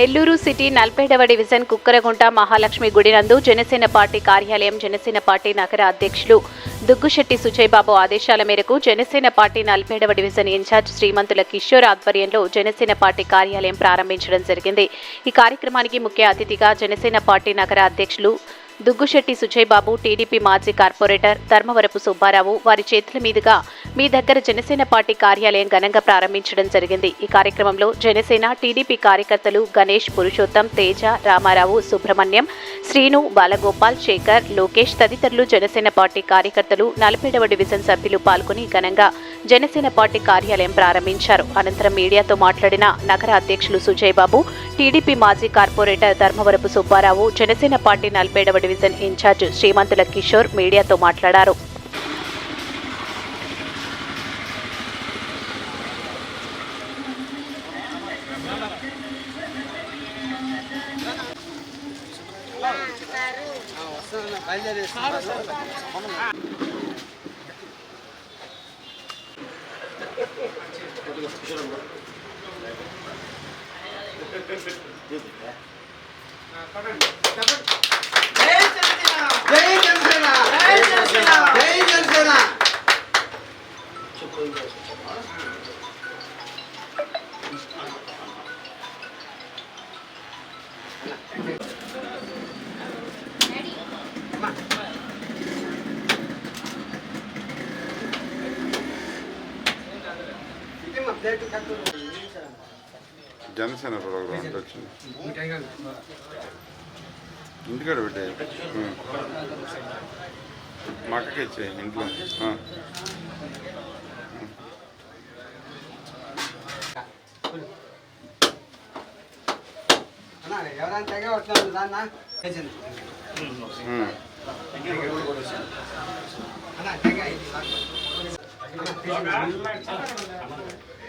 Nellore city నల్పేడవ division Kukkaragunta Mahalakshmi గుడి నందు జనసేన పార్టీ కార్యాలయం జనసేన పార్టీ నగర అధ్యక్షులు దుగ్గుశెట్టి సుజయ్బాబు ఆదేశాల మేరకు జనసేన పార్టీ నల్పేడవ డివిజన్ ఇన్ఛార్జ్ శ్రీమంతుల కిషోర్ ఆధ్వర్యంలో జనసేన పార్టీ కార్యాలయం ప్రారంభించడం జరిగింది. ఈ కార్యక్రమానికి ముఖ్య అతిథిగా జనసేన పార్టీ నగర అధ్యక్షులు దుగ్గుశెట్టి సుజయ్బాబు టీడీపీ మాజీ కార్పొరేటర్ ధర్మవరపు సుబ్బారావు వారి చేతుల మీదుగా మీ దగ్గర జనసేన పార్టీ కార్యాలయం ఘనంగా ప్రారంభించడం జరిగింది. ఈ కార్యక్రమంలో జనసేన టీడీపీ కార్యకర్తలు గణేష్ పురుషోత్తం తేజ రామారావు సుబ్రహ్మణ్యం శ్రీను బాలగోపాల్ శేఖర్ లోకేష్ తదితరులు జనసేన పార్టీ కార్యకర్తలు నలభైడవ డివిజన్ సభ్యులు పాల్గొని ఘనంగా జనసేన పార్టీ కార్యాలయం ప్రారంభించారు. అనంతరం మీడియాతో మాట్లాడిన నగర అధ్యక్షులు సుజయ్ బాబు టీడీపీ మాజీ కార్పొరేటర్ ధర్మవరపు సుబ్బారావు జనసేన పార్టీ నలభైడవ డివిజన్ ఇన్ఛార్జ్ శ్రీమంతుల కిషోర్ మీడియాతో మాట్లాడారు. జై జనసేన జై జనసేన ప్రోగ్రామ్ అంటే వచ్చింది. ఇంటికాడ పెట్టే మా అక్కకి ఇచ్చే ఇంట్లో. ఎవరైనా తెగ వస్తున్నాను దాన్న? ఉమ్. అన్న తెగ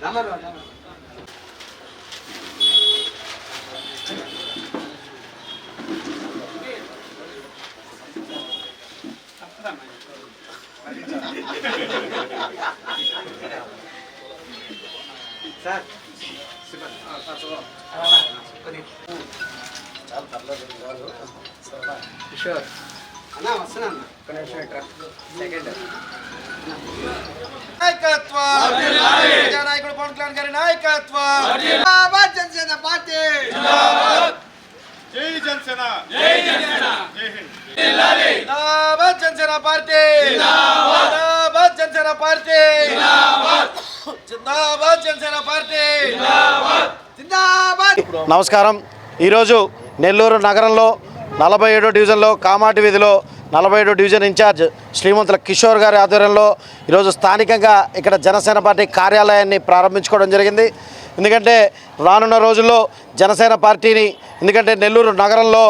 ఇది మా. నా, రమ్మరు, రమ్మరు. సార్ కిషోర్ అన్న వస్తున్నా అన్న. ఒక నిమిషం ఇట్రా సెకండ్ నాయకత్వం. నాయకుడు పవన్ కళ్యాణ్ గారి నాయకత్వం. జనసేన పార్టీ. జై జనసేన. పార్టీ. జిందాబాద్. జనసేన పార్టీ. జిందాబాద్. జనసేన పార్టీ. జిందాబాద్. నమస్కారం. ఈరోజు నెల్లూరు నగరంలో నలభై ఏడో డివిజన్లో కామాటి వీధిలో నలభై ఏడో డివిజన్ ఇన్ఛార్జ్ శ్రీమంతుల కిషోర్ గారి ఆధ్వర్యంలో ఈరోజు స్థానికంగా ఇక్కడ జనసేన పార్టీ కార్యాలయాన్ని ప్రారంభించుకోవడం జరిగింది. ఎందుకంటే రానున్న రోజుల్లో జనసేన పార్టీని ఎందుకంటే నెల్లూరు నగరంలో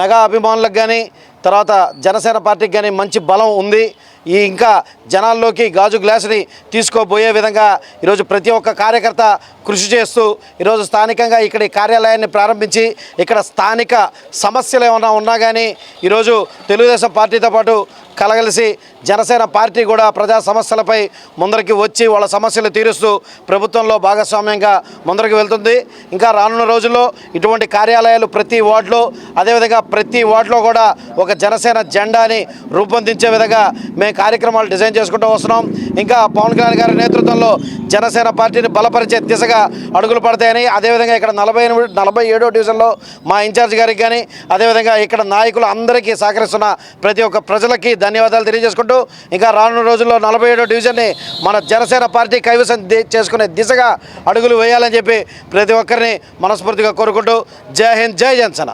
మెగా అభిమానులకు కానీ తర్వాత జనసేన పార్టీకి కానీ మంచి బలం ఉంది. ఈ ఇంకా జనాల్లోకి గాజు గ్లాసుని తీసుకోబోయే విధంగా ఈరోజు ప్రతి ఒక్క కార్యకర్త కృషి చేస్తూ ఈరోజు స్థానికంగా ఇక్కడ ఈ కార్యాలయాన్ని ప్రారంభించి ఇక్కడ స్థానిక సమస్యలు ఏమైనా ఉన్నా కానీ ఈరోజు తెలుగుదేశం పార్టీతో పాటు కలగలిసి జనసేన పార్టీ కూడా ప్రజా సమస్యలపై ముందరికి వచ్చి వాళ్ళ సమస్యలు తీరుస్తూ ప్రభుత్వంలో భాగస్వామ్యంగా ముందరికి వెళ్తుంది. ఇంకా రానున్న రోజుల్లో ఇటువంటి కార్యాలయాలు ప్రతి వార్డులో అదేవిధంగా ప్రతి వార్డులో కూడా ఒక జనసేన జెండాని రూపొందించే విధంగా మేము కార్యక్రమాలు డిజైన్ చేసుకుంటూ వస్తున్నాం. ఇంకా పవన్ కళ్యాణ్ గారి నేతృత్వంలో జనసేన పార్టీని బలపరిచే దిశగా అడుగులు పడతాయని అదేవిధంగా ఇక్కడ నలభై ఎనిమిది నలభై ఏడో డివిజన్లో మా ఇన్ఛార్జ్ గారికి కానీ అదేవిధంగా ఇక్కడ నాయకులు అందరికీ సహకరిస్తున్న ప్రతి ఒక్క ప్రజలకి ధన్యవాదాలు తెలియజేసుకుంటూ ఇంకా రానున్న రోజుల్లో నలభై ఏడో డివిజన్ని మన జనసేన పార్టీ కైవసం చేసుకునే దిశగా అడుగులు వేయాలని చెప్పి ప్రతి ఒక్కరిని మనస్ఫూర్తిగా కోరుకుంటూ జై హింద్ జై జనసేన.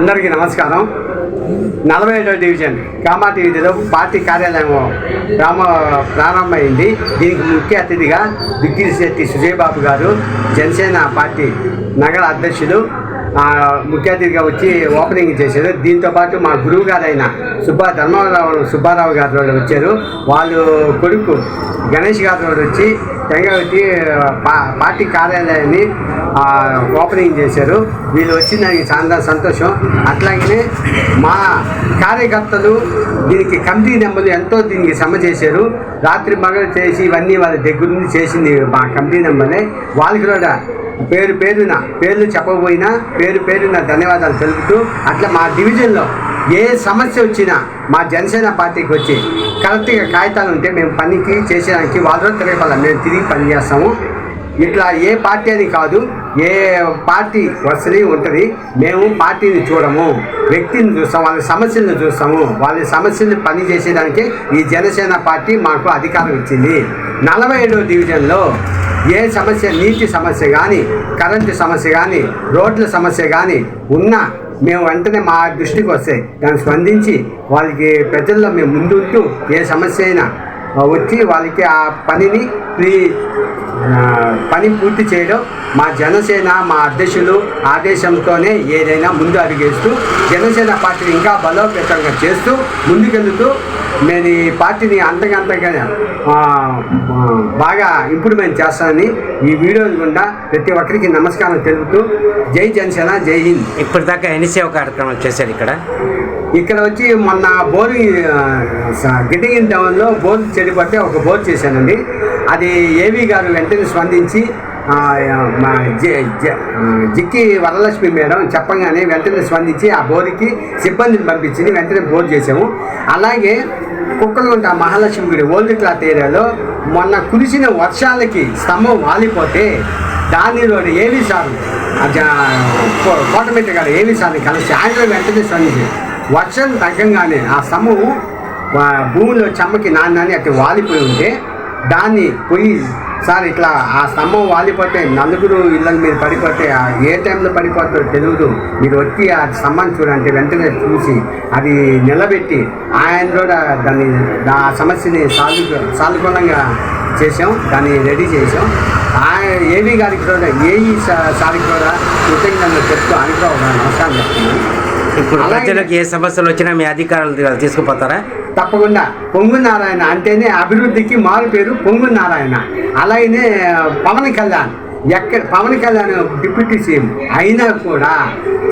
అందరికీ నమస్కారం. నలభై ఏడవ డివిజన్ కామాటివిధిలో పార్టీ కార్యాలయం ప్రామ ప్రారంభమైంది. దీనికి ముఖ్య అతిథిగా దిగ్గిరిశెట్టి సుజయ్ బాబు గారు జనసేన పార్టీ నగర అధ్యక్షులు ముఖ్య అతిథిగా వచ్చి ఓపెనింగ్ చేశారు. దీంతో పాటు మా గురువు గారైన సుబ్బా ధర్మారావు సుబ్బారావు గారు వచ్చారు. వాళ్ళు కొడుకు గణేష్ గారు వచ్చి తెంగవతి పార్టీ కార్యాలయాన్ని ఓపెనింగ్ చేశారు. వీళ్ళు వచ్చిన దానికి చాలా సంతోషం. అట్లాగనే మా కార్యకర్తలు దీనికి కమిటీ నెంబర్లు ఎంతో దీనికి సమ్మ చేశారు. రాత్రి మగలు చేసి ఇవన్నీ వాళ్ళ దగ్గర నుంచి చేసింది మా కమిటీ నెంబర్నే వాళ్ళకి కూడా పేరు పేరున పేర్లు చెప్పకపోయినా పేరు పేరున ధన్యవాదాలు తెలుపుతూ అట్లా మా డివిజన్లో ఏ సమస్య వచ్చినా మా జనసేన పార్టీకి వచ్చి కరెక్ట్గా కాగితాలు ఉంటే మేము పనికి చేసేదానికి వాళ్ళతో తిరగల మేము తిరిగి పని చేస్తాము. ఇట్లా ఏ పార్టీ అని కాదు ఏ పార్టీ వస్తుంది ఉంటుంది మేము పార్టీని చూడము. వ్యక్తిని చూస్తాం వాళ్ళ సమస్యలను చూస్తాము. వాళ్ళ సమస్యలను పని చేసేదానికి ఈ జనసేన పార్టీ మాకు అధికారం ఇచ్చింది. నలభై ఏడో డివిజన్లో ఏ సమస్య నీటి సమస్య కానీ కరెంటు సమస్య కానీ రోడ్ల సమస్య కానీ ఉన్నా మేము వెంటనే మా దృష్టికి వస్తాయి దాన్ని స్పందించి వాళ్ళకి ప్రజల్లో మేము ముందుంటూ ఏ సమస్య అయినా వచ్చి వాళ్ళకి ఆ పనిని ప్రీ పని పూర్తి చేయడం మా జనసేన మా అధ్యక్షులు ఆదేశంతోనే ఏదైనా ముందు అడిగేస్తూ జనసేన పార్టీని ఇంకా బలోపేతంగా చేస్తూ ముందుకెళ్తూ నేను ఈ పార్టీని అంతకంతగా బాగా ఇంప్రూవ్మెంట్ చేస్తానని ఈ వీడియో గుండా ప్రతి ఒక్కరికి నమస్కారం తెలుపుతూ జై జనసేన జై హింద్. ఇప్పటిదాకా ఎన్ని సేవ కార్యక్రమాలు చేశారు ఇక్కడ? ఇక్కడ వచ్చి మొన్న బోరు గిడ్డగిరి టౌన్లో బోర్ చెడిపడితే ఒక బోర్ చేశానండి. అది ఏవి గారు వెంటనే స్పందించి జిక్కి వరలక్ష్మి మేడం చెప్పగానే వెంటనే స్పందించి ఆ బోరుకి సిబ్బందిని పంపించి వెంటనే బోర్ చేసాము అలాగే కుక్కలుంట మహాలక్ష్మి గుడి ఓల్డ్ క్లాత్ ఏరియాలో మొన్న కురిసిన వర్షాలకి స్తంభం వాలిపోతే దానిలో ఏవి సార్ కోటమిట్ట గారు ఏవి సార్ని కలిసి ఆయన వెంటనే స్పందించి వర్షం తగ్గంగానే ఆ స్తంభం భూమిలో చెమ్మకి నాన్నని అటు వాలిపోయి ఉంటే దాన్ని పోయి సార్ ఇట్లా ఆ స్తంభం వాలిపోతే నలుగురు ఇళ్ళ మీద పడిపోతే ఆ ఏ టైంలో పడిపోతుందో తెలియదు మీరు వచ్చి ఆ స్తంభాన్ని చూడండి వెంటనే చూసి అది నిలబెట్టి ఆయన కూడా దాన్ని ఆ సమస్యని సాల్వ్ సానుకూలంగా చేసాం దాన్ని రెడీ చేసాం ఆయన ఏవి గారికి కూడా ఏఈ సారికి కూడా కృతజ్ఞతలు చెప్తూ ఆయనకు కూడా ఒక నమస్కారం చెప్తున్నాను. ఇప్పుడు అలాగే- ప్రజలకు ఏ సమస్యలు వచ్చినా మీ అధికారుల తీసుకుపోతారా? తప్పకుండా. పొంగు నారాయణ అంటేనే అభివృద్ధికి మారు పేరు పొంగు నారాయణ అలాగనే పవన్ కళ్యాణ్. ఎక్కడ పవన్ కళ్యాణ్ డిప్యూటీ సీఎం అయినా కూడా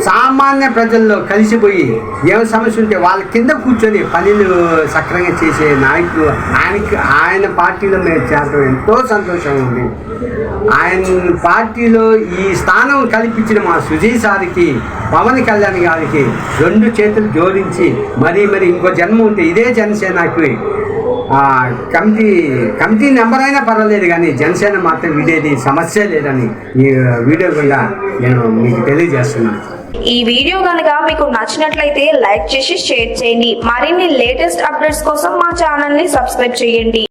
సామాన్య ప్రజల్లో కలిసిపోయి ఏం సమస్య ఉంటే వాళ్ళ కింద కూర్చొని పనులు సక్రంగా చేసే నాయకులు ఆయనకి ఆయన పార్టీలో మేము చేరడం ఎంతో సంతోషంగా ఉంది. ఆయన పార్టీలో ఈ స్థానం కల్పించిన మా సుజయ్ సార్కి పవన్ కళ్యాణ్ గారికి రెండు చేతులు జోడించి మరీ మరి ఇంకో జన్మ ఉంటే ఇదే జనసేనకి కమిటీ కమిటీ నెంబర్ అయినా పర్వాలేదు కానీ జనసేన మాత్రం వీడేది సమస్య లేదని ఈ వీడియో కూడా నేను మీకు తెలియజేస్తున్నాను. ఈ వీడియో కనుక మీకు నచ్చినట్లయితే లైక్ చేసి షేర్ చేయండి. మరిన్ని లేటెస్ట్ అప్డేట్స్ కోసం మా ఛానల్ని సబ్స్క్రైబ్ చేయండి.